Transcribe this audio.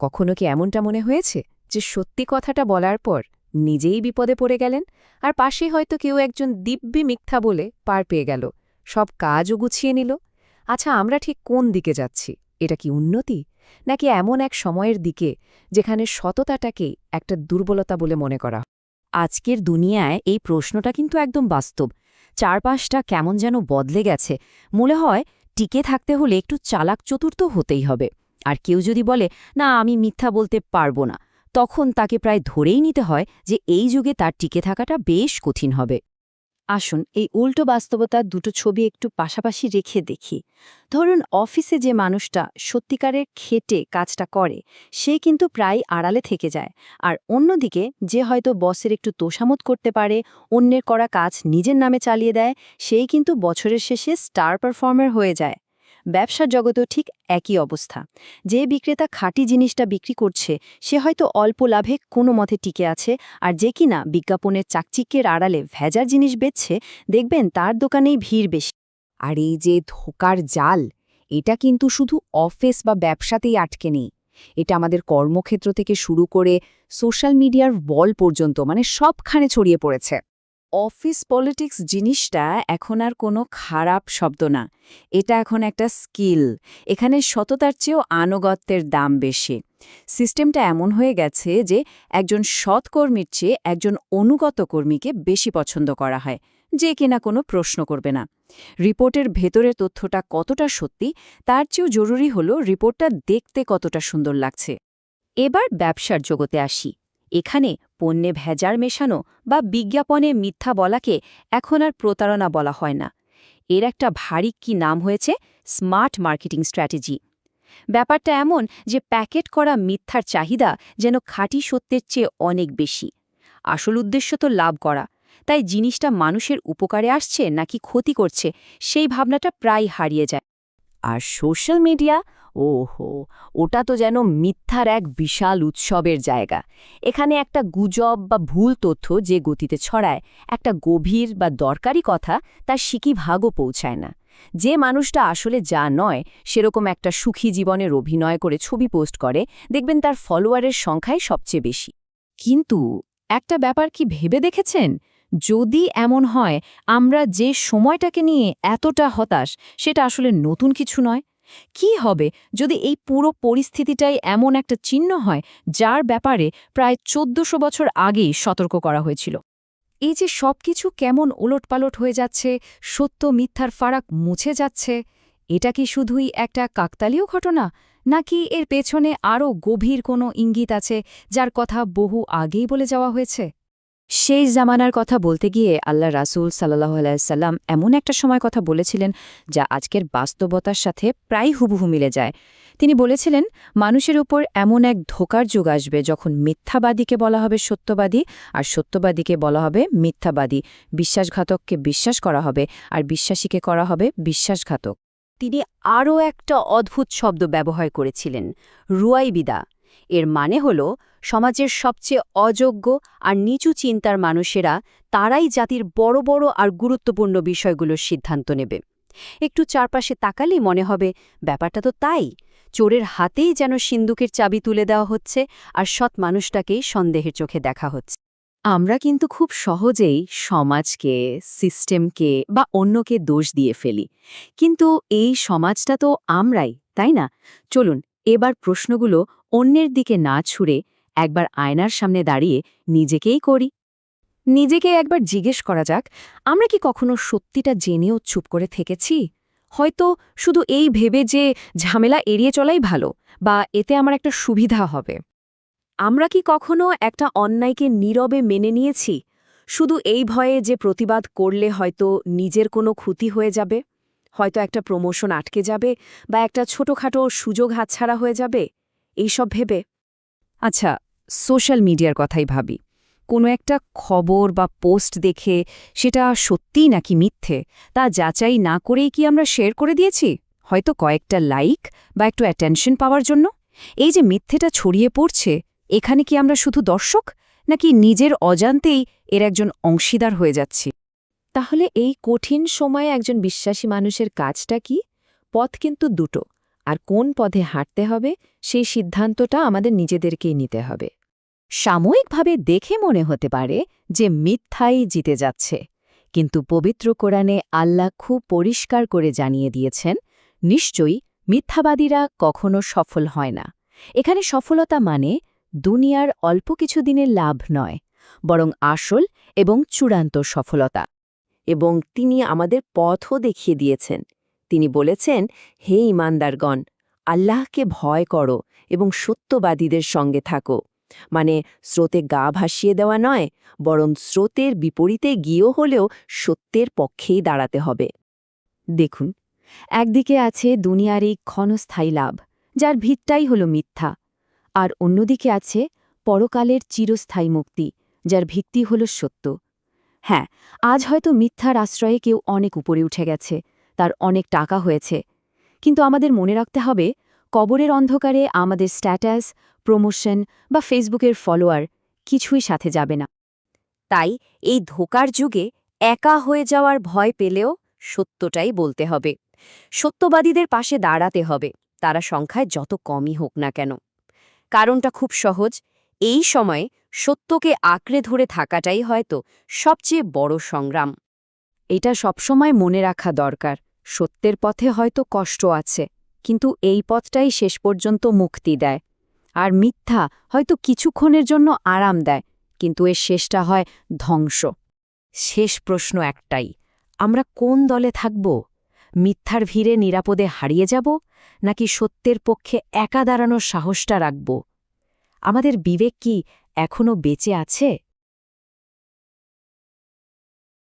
কখনো কি এমনটা মনে হয়েছে যে সত্যি কথাটা বলার পর নিজেই বিপদে পড়ে গেলেন? আর পাশে হয়তো কেউ একজন দিব্যি মিথ্যা বলে পার পেয়ে গেল। সব কাজও গুছিয়ে নিল। আচ্ছা আমরা ঠিক কোন দিকে যাচ্ছি? এটা কি উন্নতি? নাকি এমন এক সময়ের দিকে যেখানে সততাটাকেই একটা দুর্বলতা বলে মনে করা আজকের দুনিয়ায় এই প্রশ্নটা কিন্তু একদম বাস্তব। চারপাশটা কেমন যেন বদলে গেছে। মনে হয় টিকে থাকতে হলে একটু চালাক চতুর্থ হতেই হবে। আর কেউ যদি বলে, না, আমি মিথ্যা বলতে পারব না, তখন তাকে প্রায় ধরেই নিতে হয় যে এই যুগে তার টিকে থাকাটা বেশ কঠিন হবে। আসুন, এই উল্টো বাস্তবতার দুটো ছবি একটু পাশাপাশি রেখে দেখি। ধরুন, অফিসে যে মানুষটা সত্যিকারের খেটে কাজটা করে, সে কিন্তু প্রায় আড়ালে থেকে যায়। আর অন্যদিকে, যে হয়তো বসের একটু তোষামত করতে পারে, অন্যের করা কাজ নিজের নামে চালিয়ে দেয়, সেই কিন্তু বছরের শেষে স্টার পারফর্মার হয়ে যায়। ব্যবসার জগতেও ঠিক একই অবস্থা। যে বিক্রেতা খাঁটি জিনিসটা বিক্রি করছে, সে হয়তো অল্প লাভে কোনো মতে টিকে আছে, আর যে কিনা বিজ্ঞাপনের চাকচিক্যের আড়ালে ভেজার জিনিস বেচছে, দেখবেন তার দোকানেই ভিড় বেশি। আর এই যে ধোকার জাল, এটা কিন্তু শুধু অফিস বা ব্যবসাতেই আটকে নেই। এটা আমাদের কর্মক্ষেত্র থেকে শুরু করে সোশ্যাল মিডিয়ার বল পর্যন্ত মানে সবখানে ছড়িয়ে পড়েছে। অফিস পলিটিক্স জিনিসটা এখন আর কোনো খারাপ শব্দ না। এটা এখন একটা স্কিল। এখানে সততার চেয়েও আনুগত্যের দাম বেশি। সিস্টেমটা এমন হয়ে গেছে যে একজন সৎ কর্মীর চেয়ে একজন অনুগত কর্মীকে বেশি পছন্দ করা হয়। যে কিনা কোনো প্রশ্ন করবে না। রিপোর্টের ভেতরের তথ্যটা কতটা সত্যি, তার চেয়েও জরুরি হল রিপোর্টটা দেখতে কতটা সুন্দর লাগছে। এবার ব্যবসার জগতে আসি। এখানে পণ্যে ভেজার মেশানো বা বিজ্ঞাপনে মিথ্যা বলাকে এখন আর প্রতারণা বলা হয় না। এর একটা ভারী কি নাম হয়েছে? Smart marketing strategy. ব্যাপারটা এমন যে প্যাকেট করা মিথ্যার চাহিদা যেন খাঁটি সত্যের চেয়ে অনেক বেশি। আসল উদ্দেশ্য তো লাভ করা। তাই জিনিসটা মানুষের উপকারে আসছে নাকি ক্ষতি করছে সেই ভাবনাটা প্রায় হারিয়ে যায়। আর সোশ্যাল মিডিয়া ওহো, ওটা তো যেন মিথ্যার এক বিশাল উৎসবের জায়গা। এখানে একটা গুজব বা ভুল তথ্য যে গতিতে ছড়ায়, একটা গভীর বা দরকারি কথা তার সিকি ভাগও পৌঁছায় না। যে মানুষটা আসলে যা নয়, সেরকম একটা সুখী জীবনের অভিনয় করে ছবি পোস্ট করে, দেখবেন তার ফলোয়ারের সংখ্যাই সবচেয়ে বেশি। কিন্তু একটা ব্যাপার কি ভেবে দেখেছেন? যদি এমন হয়, আমরা যে সময়টাকে নিয়ে এতটা হতাশ, সেটা আসলে নতুন কিছু নয়? কি হবে যদি এই পুরো পরিস্থিতিটাই এমন একটা চিহ্ন হয় যার ব্যাপারে প্রায় চোদ্দশো বছর আগেই সতর্ক করা হয়েছিল? এই যে সবকিছু কেমন ওলটপালট হয়ে যাচ্ছে, সত্য মিথ্যার ফারাক মুছে যাচ্ছে, এটা কি শুধুই একটা কাকতালীয় ঘটনা? নাকি এর পেছনে আরও গভীর কোনো ইঙ্গিত আছে যার কথা বহু আগেই বলে যাওয়া হয়েছে? শেষ জামানার কথা বলতে গিয়ে আল্লাহ রাসুল সাল্লাহ আলাইসাল্লাম এমন একটা সময় কথা বলেছিলেন যা আজকের বাস্তবতার সাথে প্রায় হুবহু মিলে যায়। তিনি বলেছিলেন, মানুষের উপর এমন এক ধোকার যুগ আসবে যখন মিথ্যাবাদীকে বলা হবে সত্যবাদী আর সত্যবাদীকে বলা হবে মিথ্যাবাদী। বিশ্বাসঘাতককে বিশ্বাস করা হবে আর বিশ্বাসীকে করা হবে বিশ্বাসঘাতক। তিনি আরও একটা অদ্ভুত শব্দ ব্যবহার করেছিলেন, রুয়াইবিদা। এর মানে হল সমাজের সবচেয়ে অযোগ্য আর নিচু চিন্তার মানুষেরা তারাই জাতির বড় বড় আর গুরুত্বপূর্ণ বিষয়গুলোর সিদ্ধান্ত নেবে। একটু চারপাশে তাকালেই মনে হবে, ব্যাপারটা তো তাই। চোরের হাতেই যেন সিন্দুকের চাবি তুলে দেওয়া হচ্ছে আর সৎ মানুষটাকেই সন্দেহের চোখে দেখা হচ্ছে। আমরা কিন্তু খুব সহজেই সমাজকে, সিস্টেমকে বা অন্যকে দোষ দিয়ে ফেলি। কিন্তু এই সমাজটা তো আমরাই, তাই না? চলুন, এবার প্রশ্নগুলো অন্যের দিকে না ছুড়ে একবার আয়নার সামনে দাঁড়িয়ে নিজেকেই করি। নিজেকে একবার জিজ্ঞেস করা যাক, আমরা কি কখনো সত্যিটা জেনেও চুপ করে থেকেছি? হয়তো শুধু এই ভেবে যে ঝামেলা এড়িয়ে চলাই ভালো বা এতে আমার একটা সুবিধা হবে। আমরা কি কখনো একটা অন্যায়কে নীরবে মেনে নিয়েছি? শুধু এই ভয়ে যে প্রতিবাদ করলে হয়তো নিজের কোনো ক্ষতি হয়ে যাবে? হয়তো একটা প্রমোশন আটকে যাবে বা একটা ছোটখাটো সুযোগ হাতছাড়া হয়ে যাবে? এইসব ভেবে আচ্ছা সোশ্যাল মিডিয়ার কথাই ভাবি। কোনো একটা খবর বা পোস্ট দেখে সেটা সত্যিই নাকি মিথ্যে? তা যাচাই না করেই কি আমরা শেয়ার করে দিয়েছি? হয়তো কয়েকটা লাইক বা একটু অ্যাটেনশন পাওয়ার জন্য? এই যে মিথ্যেটা ছড়িয়ে পড়ছে, এখানে কি আমরা শুধু দর্শক? নাকি নিজের অজান্তেই এর একজন অংশীদার হয়ে যাচ্ছি? তাহলে এই কঠিন সময়ে একজন বিশ্বাসী মানুষের কাজটা কি? পথ কিন্তু দুটো। আর কোন পথে হাঁটতে হবে, সেই সিদ্ধান্তটা আমাদের নিজেদেরকেই নিতে হবে। সাময়িকভাবে দেখে মনে হতে পারে যে মিথ্যাই জিতে যাচ্ছে, কিন্তু পবিত্র কোরআনে আল্লাহ খুব পরিষ্কার করে জানিয়ে দিয়েছেন, নিশ্চয়ই মিথ্যাবাদীরা কখনো সফল হয় না। এখানে সফলতা মানে দুনিয়ার অল্প কিছু দিনের লাভ নয়, বরং আসল এবং চূড়ান্ত সফলতা। এবং তিনি আমাদের পথও দেখিয়ে দিয়েছেন তিনি বলেছেন, হে ইমানদারগণ, আল্লাহকে ভয় করো এবং সত্যবাদীদের সঙ্গে থাকো। মানে স্রোতে গা ভাসিয়ে দেওয়া নয়, বরং স্রোতের বিপরীতে গিয়েও হলেও সত্যের পক্ষেই দাঁড়াতে হবে। দেখুন, একদিকে আছে দুনিয়ার এই ক্ষণস্থায়ী লাভ, যার ভিতটাই হল মিথ্যা, আর অন্যদিকে আছে পরকালের চিরস্থায়ী মুক্তি, যার ভিত্তি হল সত্য। হ্যাঁ আজ হয়তো মিথ্যার আশ্রয়ে কেউ অনেক উপরে উঠে গেছে তার অনেক টাকা হয়েছে। কিন্তু আমাদের মনে রাখতে হবে, কবরের অন্ধকারে আমাদের স্ট্যাটাস, প্রমোশন বা ফেসবুকের ফলোয়ার কিছুই সাথে যাবে না। তাই এই ধোকার যুগে একা হয়ে যাওয়ার ভয় পেলেও সত্যটাই বলতে হবে। সত্যবাদীদের পাশে দাঁড়াতে হবে, তারা সংখ্যায় যত কমই হোক না কেন। কারণটা খুব সহজ, এই সময়ে সত্যকে আঁকড়ে ধরে থাকাটাই হয়তো সবচেয়ে বড় সংগ্রাম। এটা সবসময় মনে রাখা দরকার। সত্যের পথে হয়তো কষ্ট আছে, কিন্তু এই পথটাই শেষ পর্যন্ত মুক্তি দেয়। আর মিথ্যা হয়তো কিছুক্ষণের জন্য আরাম দেয়, কিন্তু এর শেষটা হয় ধ্বংস। শেষ প্রশ্ন একটাই, আমরা কোন দলে থাকব? মিথ্যার ভিড়ে নিরাপদে হারিয়ে যাব, নাকি সত্যের পক্ষে একা দাঁড়ানোর সাহসটা রাখব? আমাদের বিবেক কি এখনও বেঁচে আছে?